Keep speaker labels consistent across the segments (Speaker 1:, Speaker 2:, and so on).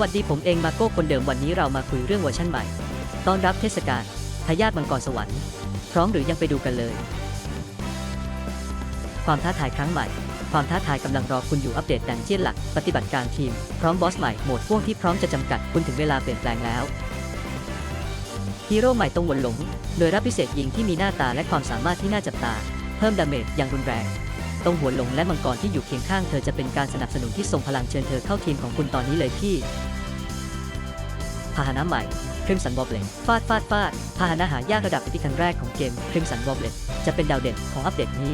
Speaker 1: วัสดีผมเองมาโก้คนเดิมวันนี้เรามาคุยเรื่องเวอร์ชั่นใหม่ ต้อนรับเทศกาลทายาทมังกรสวรรค์พร้อมหรือยังไปดูกันเลย ความท้าทายครั้งใหม่ ความท้าทายกำลังรอคุณอยู่อัปเดตดันเจียนหลัก ปฏิบัติการทีม พร้อมบอสใหม่โหมดพ่วงที่พร้อมจะจำกัดคุณถึงเวลาเปลี่ยนแปลงแล้วฮีโร่ใหม่ตรงวนหลง โดยรับพิเศษยิงที่มีหน้าตาและความสามารถที่น่าจับตา เพิ่มดาเมจอย่างรุนแรง ตรงหัวหลงและมังกรที่อยู่เคียงข้างเธอจะเป็นการสนับสนุนที่ทรงพลังเชิญเธอเข้าทีมของคุณตอนนี้เลยพี่พาหนะใหม่คริมสันวอลเลตฟาดฟาดฟาดพาหนะหายากระดับที่ครั้งแรกของเกมคริมสันวอลเลตจะเป็นดาวเด่นของอัปเดตนี้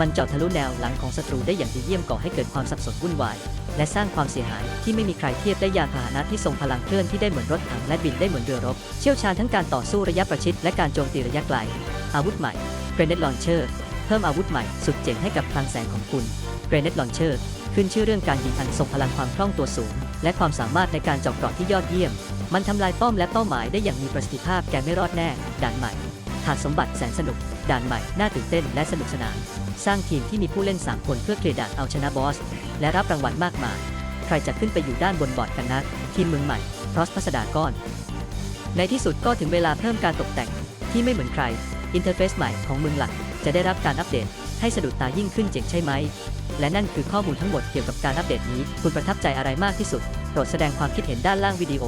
Speaker 1: มันเจาะทะลุแนวหลังของศัตรูได้อย่างดีเยี่ยมก่อให้เกิดความสับสนวุ่นวาย และสร้างความเสียหายที่ไม่มีใครเทียบได้ยานพาหนะที่ทรงพลังเคลื่อนที่ได้เหมือนรถถังและบินได้เหมือนเรือรบ เชี่ยวชาญทั้งการต่อสู้ระยะประชิดและการโจมตีระยะไกล อาวุธใหม่ Grenade Launcher พิ่มอาวุธใหม่สุดเจ๋งให้กับพลังแสงของคุณ Grenade Launcher ขึ้นชื่อเรื่องการยิงอันทรงพลังความคล่องตัวสูง และความสามารถในการเจาะเกราะที่ยอดเยี่ยม มันทำลายป้อมและเป้าหมายได้อย่างมีประสิทธิภาพแกไม่รอดแน่ ด่านใหม่ถาดสมบัติแสนสนุก ด่านใหม่ น่าตื่นเต้นและสนุกสนาน สร้างทีมที่มีผู้เล่น 3 คนเพื่อเคลียร์ด่านเอาชนะบอส และรับรางวัลมากมาย ใครจะขึ้นไปอยู่ด้านบนบอร์ดกันนะทีมเมืองใหม่พรอสพัสดาก้อน ในที่สุดก็ถึงเวลาเพิ่มการตกแต่งที่ไม่เหมือนใคร อินเทอร์เฟซใหม่ของเมืองหลัก จะได้รับการอัปเดตให้สะดุดตายิ่งขึ้นเจ๋งใช่ไหม และนั่นคือข้อมูลทั้งหมดเกี่ยวกับการอัปเดตนี้ คุณประทับใจอะไรมากที่สุด โปรดแสดงความคิดเห็นด้านล่างวิดีโอ